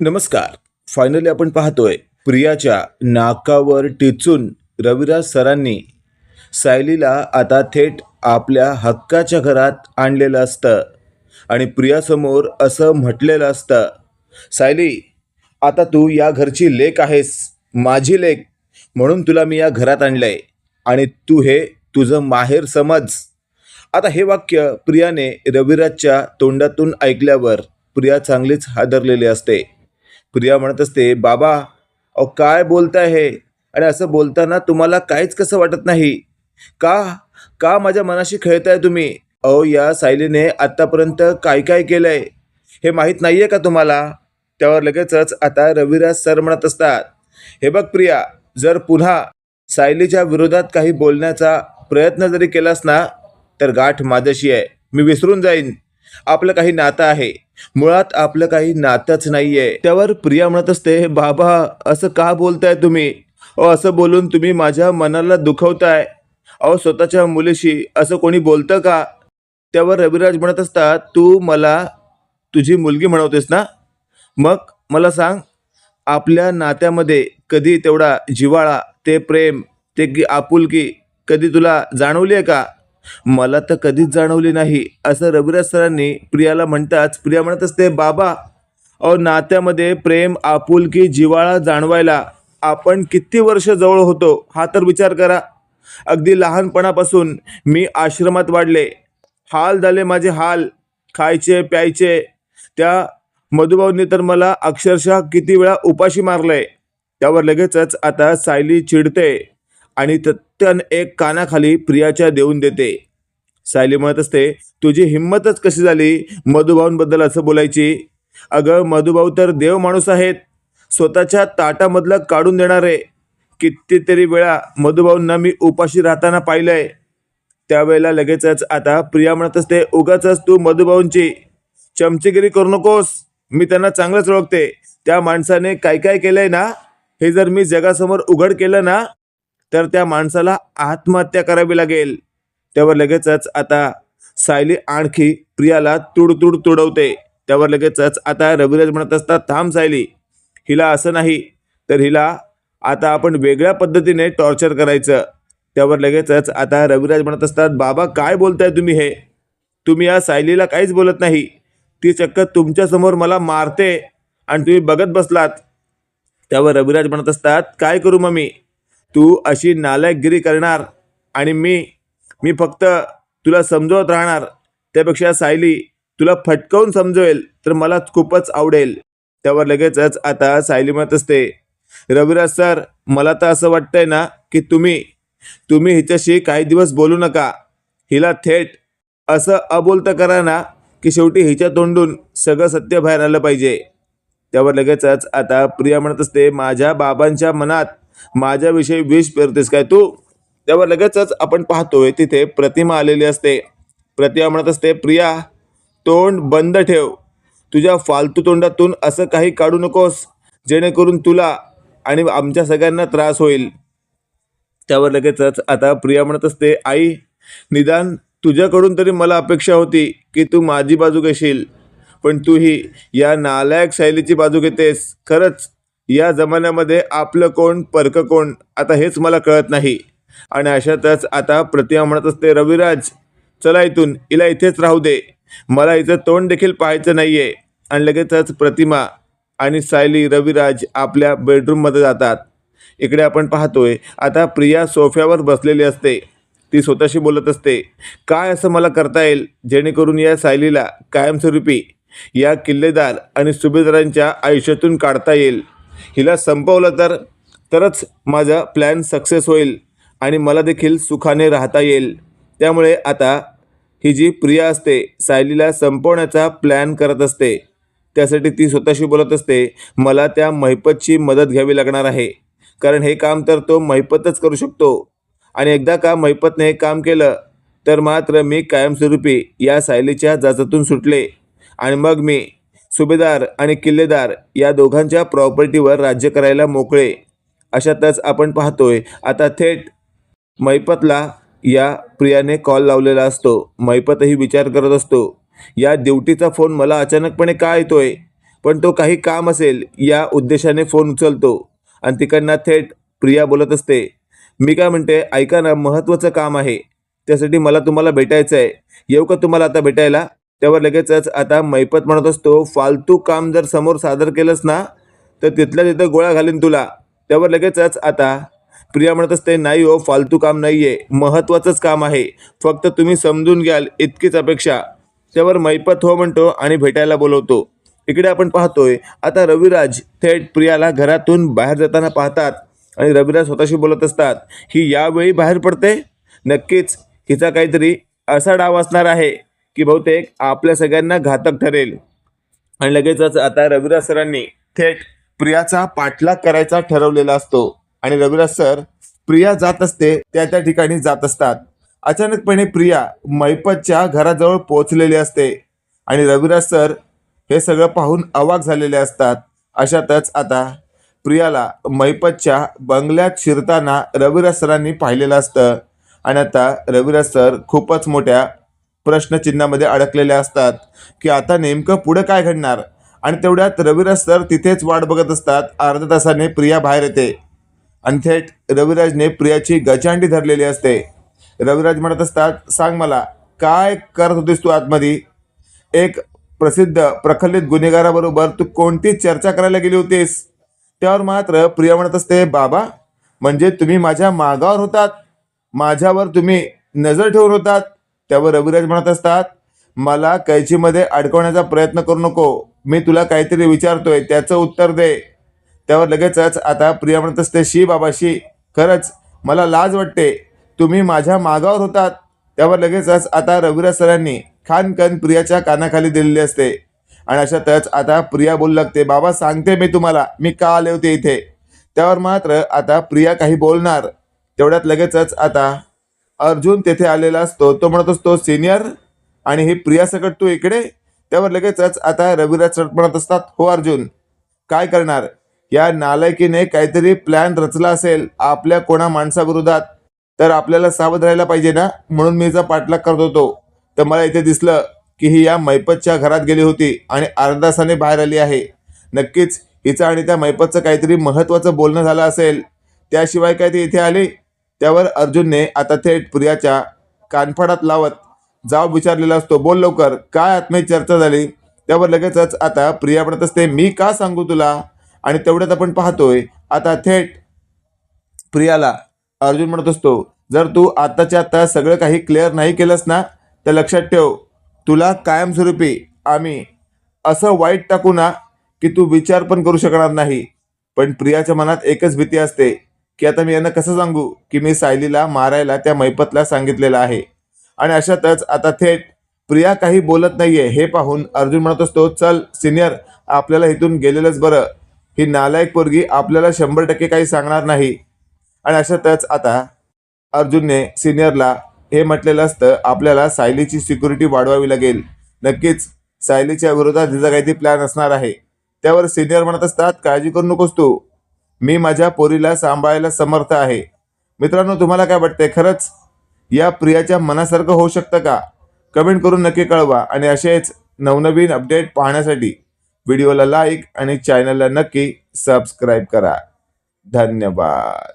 नमस्कार. फायनली आपण पाहतोय प्रियाच्या नाकावर टिचून रविराज सरांनी सायलीला आता थेट आपल्या हक्काच्या घरात आणलेलं असतं आणि प्रियासमोर असं म्हटलेलं असतं सायली आता तू या घरची लेक आहेस माझी लेक म्हणून तुला मी या घरात आणलंय आणि तू हे तुझं माहेर समज. आता हे वाक्य प्रियाने रविराजच्या तोंडातून ऐकल्यावर प्रिया चांगलीच हादरलेली असते. प्रिया म्हणत असते बाबा अहो काय बोलताय हे? आणि असं बोलताना तुम्हाला काहीच कसं वाटत नाही? का? का माझ्या मनाशी खेळताय तुम्ही? अहो या सायलीने आत्तापर्यंत काय काय केलंय? हे माहीत नाही आहे का तुम्हाला? त्यावर लगेचच आता रविराज सर म्हणत असतात हे बघ प्रिया जर पुन्हा सायलीच्या विरोधात काही बोलण्याचा प्रयत्न जरी केलास ना तर गाठ माझ्याशी आहे. मी विसरून जाईन. आपलं काही नातं आहे. मुळात आपलं काही नातंच नाहीये. त्यावर प्रिया म्हणत असते बाबा असं का बोलताय तुम्ही? अहो असं बोलून तुम्ही माझ्या मनाला दुखवताय. अहो स्वतःच्या मुलीशी असं कोणी बोलतं का? त्यावर रविराज म्हणत असतात तू मला तुझी मुलगी म्हणवतेस ना? मग मला सांग आपल्या नात्यामध्ये कधी तेवढा जिव्हाळा ते प्रेम ते की आपुलकी कधी तुला जाणवली आहे का? मला तर कधीच जाणवली नाही. असं रघुराज सरांनी प्रियाला म्हणताच प्रिया म्हणत असते बाबा अहो नात्यामध्ये प्रेम आपुलकी जिव्हाळा जाणवायला आपण किती वर्ष जवळ होतो हा तर विचार करा. अगदी लहानपणापासून मी आश्रमात वाढले. हाल झाले माझे हाल खायचे प्यायचे. त्या मधुभाऊंनी तर मला अक्षरशः किती वेळा उपाशी मारलंय. त्यावर लगेचच आता सायली चिडते. आणि तत्तन एक कानाखाली प्रियाच्या देऊन देते. सायली म्हणत असते तुझी हिंमतच कशी झाली मधुभाऊंबद्दल असं बोलायची? अगं मधुभाऊ तर देव माणूस आहेत. स्वतःच्या ताटामधलं काढून देणारे. कितीतरी वेळा मधुभाऊंना मी उपाशी राहताना पाहिलंय. त्यावेळेला लगेचच आता प्रिया म्हणत असते उगाच तू मधुभाऊंची. चमचेगिरी करू नकोस. मी त्यांना चांगलंच ओळखते. त्या माणसाने काय काय केलंय ना? हे जर मी जगासमोर उघड केलं ना तर त्या माणसाला आत्महत्या करावी लागेल. त्यावर लगेचच आता सायली आणखी प्रियाला तुडतुड तुडवते. त्यावर लगेचच आता रविराज म्हणत असतात थांब सायली हिला असं नाही. तर हिला आता आपण वेगळ्या पद्धतीने टॉर्चर करायचं. त्यावर लगेचच आता रविराज म्हणत असतात बाबा काय बोलताय तुम्ही हे? तुम्ही या सायलीला काहीच बोलत नाही. ती चक्क तुमच्यासमोर मला मारते आणि तुम्ही बघत बसलात. त्यावर रविराज म्हणत असतात काय करू मग मी तू अशी नालायकगिरी करणार आणि मी मी फक्त तुला समजवत राहणार. त्यापेक्षा सायली तुला फटकवून समजवेल तर मला खूपच आवडेल. त्यावर लगेचच आता सायली म्हणत असते रविराज सर मला तर असं वाटतंय ना की तुम्ही तुम्ही हिच्याशी काही दिवस बोलू नका. हिला थेट असं अबोलतं करा ना की शेवटी हिच्या तोंडून सगळं सत्य बाहेर आलं पाहिजे. त्यावर लगेचच आता प्रिया म्हणत असते माझ्या बाबांच्या मनात माझ्याविषयी विष पेरतेस काय तू? त्यावर लगेचच आपण पाहतोय तिथे प्रतिमा आलेली असते. प्रतिमा म्हणत असते प्रिया तोंड बंद ठेव. तुझ्या फालतू तोंडातून असं काही काढू नकोस. जेणेकरून तुला आणि आमच्या सगळ्यांना त्रास होईल. त्यावर लगेचच आता प्रिया म्हणत असते आई निदान तुझ्याकडून तरी मला अपेक्षा होती की तू माझी बाजू घेशील. पण तू ही या नालायक शैलीची बाजू घेतेस. खरंच या जमान्यामध्ये आपलं कोण परकं कोण आता हेच मला कळत नाही. आणि अशातच आता प्रतिमा म्हणत असते रविराज चला इथून हिला इथेच राहू दे. मला हिचं तोंड देखील पाहायचं नाही आहे आणि लगेचच प्रतिमा आणि सायली रविराज आपल्या बेडरूममध्ये जातात. इकडे आपण पाहतोय आता प्रिया सोफ्यावर बसलेली असते. ती स्वतःशी बोलत असते काय असं मला करता येईल? जेणेकरून या सायलीला कायमस्वरूपी या किल्लेदार आणि सुभेदारांच्या आयुष्यातून काढता येईल. हिला संपवलं तर तरच माझा प्लॅन सक्सेस होईल आणि मला देखील सुखाने राहता येईल. त्यामुळे आता ही जी प्रिया असते सायलीला संपवण्याचा प्लॅन करत असते. त्यासाठी ती स्वतःशी बोलत असते मला त्या महिपतची मदत घ्यावी लागणार आहे. कारण हे काम तर तो महिपतच करू शकतो. आणि एकदा का महिपतने हे काम केलं तर मात्र मी कायमस्वरूपी या सायलीच्या जाचातून सुटले. आणि मग मी सुभेदार आणि किल्लेदार या दोघांच्या प्रॉपर्टीवर राज्य करायला मोकळे. अशातच आपण पाहतोय आता थेट मैपतला या प्रियाने कॉल लावलेला असतो. मैपतही विचार करत असतो. या ड्युटीचा फोन मला अचानकपणे का येतोय? पण तो काही काम असेल या उद्देशाने फोन उचलतो. आणि तिकडनं थेट प्रिया बोलत असते मी काय म्हणते ऐका ना महत्त्वाचं काम आहे. त्यासाठी मला तुम्हाला भेटायचं आहे येऊ का तुम्हाला आता भेटायला? त्यावर लगेचच आता मैपत म्हणत असतो फालतू काम जर समोर सादर केलंस ना तर तिथल्या तिथं गोळा घालीन तुला. त्यावर लगेचच आता प्रिया म्हणत असते नाही हो फालतू काम नाही आहे महत्त्वाचंच काम आहे फक्त तुम्ही समजून घ्याल इतकीच अपेक्षा. त्यावर मैपत हो म्हणतो आणि भेटायला बोलवतो. इकडे आपण पाहतोय आता रविराज थेट प्रियाला घरातून बाहेर जाताना पाहतात आणि रविराज स्वतःशी बोलत असतात ही यावेळी बाहेर पडते? नक्कीच हिचा काहीतरी असा डाव असणार आहे. की बहुतेक आपल्या सगळ्यांना घातक ठरेल. आणि लगेचच आता रविराज सरांनी थेट प्रियाचा पाठलाग करायचा ठरवलेला असतो. आणि रविराज सर प्रिया जात असते त्या त्या ठिकाणी जात असतात. अचानकपणे प्रिया मैपतच्या घराजवळ पोहोचलेली असते. आणि रविराज सर हे सगळं पाहून अवाक झालेले असतात. अशातच आता प्रियाला मैपतच्या बंगल्यात शिरताना रविराज सरांनी पाहिलेलं असतं. आणि आता रविराज सर खूपच मोठ्या प्रश्नचिन्हामध्ये अडकलेले असतात की आता नेमकं पुढं काय घडणार? आणि तेवढ्यात रविराज सर तिथेच वाट बघत असतात अर्ध्या तासाने प्रिया बाहेर येते. आणि थेट रविराजने प्रियाची गचांडी धरलेली असते. रविराज म्हणत असतात सांग मला काय करत होतीस तू आतमध्ये? एक प्रसिद्ध प्रखलित गुन्हेगाराबरोबर तू कोणती चर्चा करायला गेली होतीस? त्यावर मात्र प्रिया म्हणत असते बाबा म्हणजे तुम्ही माझ्या मागावर होतात. माझ्यावर तुम्ही नजर ठेवून होतात. त्यावर रविराज म्हणत असतात मला कैचीमध्ये अडकवण्याचा प्रयत्न करू नको. मी तुला काहीतरी विचारतोय त्याचं उत्तर दे. त्यावर लगेचच आता प्रिया म्हणत असते शी बाबाशी खरंच मला लाज वाटते. तुम्ही माझ्या मागावर होतात. त्यावर लगेचच आता रविराज सरांनी खानकन प्रियाच्या कानाखाली दिलेली असते. आणि अशातच आता प्रिया बोलू लागते बाबा सांगते मी तुम्हाला. मी का आले होते इथे? त्यावर मात्र आता प्रिया काही बोलणार. तेवढ्यात लगेचच आता अर्जुन तेथे आलेला असतो. तो म्हणत असतो सिनियर आणि हे प्रिया सकट तू इकडे? त्यावर लगेचच आता रविराज सट म्हणत असतात हो अर्जुन. काय करणार? या नालायकीने काहीतरी प्लॅन रचला असेल आपल्या कोणा माणसाविरोधात. तर आपल्याला सावध राहायला पाहिजे ना? म्हणून मी जर पाठलाग करत होतो. तर मला इथे दिसलं की ही या मैपतच्या घरात गेली होती आणि अर्धासाने बाहेर आली आहे. नक्कीच हिचं आणि त्या मैपतचं काहीतरी महत्त्वाचं बोलणं झालं असेल. त्याशिवाय काय ती इथे आली? त्यावर अर्जुनने आता थेट प्रियाच्या कानफडात लावत जाव विचारलेला असतो बोल लवकर काय आत्मीय चर्चा झाली? त्यावर लगेचच आता प्रिया म्हणत असते मी का सांगू तुला? आणि तेवढ्यात आपण पाहतोय आता थेट प्रियाला अर्जुन म्हणत असतो जर तू आत्ताच्या आत्ता सगळं काही क्लिअर नाही केलंस ना तर लक्षात ठेव तुला कायमस्वरूपी आम्ही असं वाईट टाकू ना की तू विचार पण करू शकणार नाही. पण प्रियाच्या मनात एकच भीती असते की आता मी यांना कसं सांगू की मी सायलीला मारायला त्या मैपतला सांगितलेलं आहे? आणि अशातच आता थेट प्रिया काही बोलत नाहीये. हे पाहून अर्जुन म्हणत असतो चल सिनियर आपल्याला इथून गेलेलंच बरं. ही नालायक पोरगी आपल्याला शंभर टक्के काही सांगणार नाही. आणि अशातच आता अर्जुनने सिनियरला हे म्हटलेलं असतं आपल्याला सायलीची सिक्युरिटी वाढवावी लागेल. नक्कीच सायलीच्या विरोधात तिचा काहीतरी प्लॅन असणार आहे. त्यावर सिनियर म्हणत असतात काळजी करू नकोस तू. मी माझ्या पोरीला सांभाळायला समर्थ आहे. मित्रांनो तुम्हाला काय वाटतंय? खरंच या प्रियाच्या मनासारखं होऊ शकतं का? कमेंट करून नक्की कळवा आणि असेच नवनवीन अपडेट पाहण्यासाठी व्हिडिओला लाईक आणि चॅनलला नक्की सबस्क्राईब करा. धन्यवाद.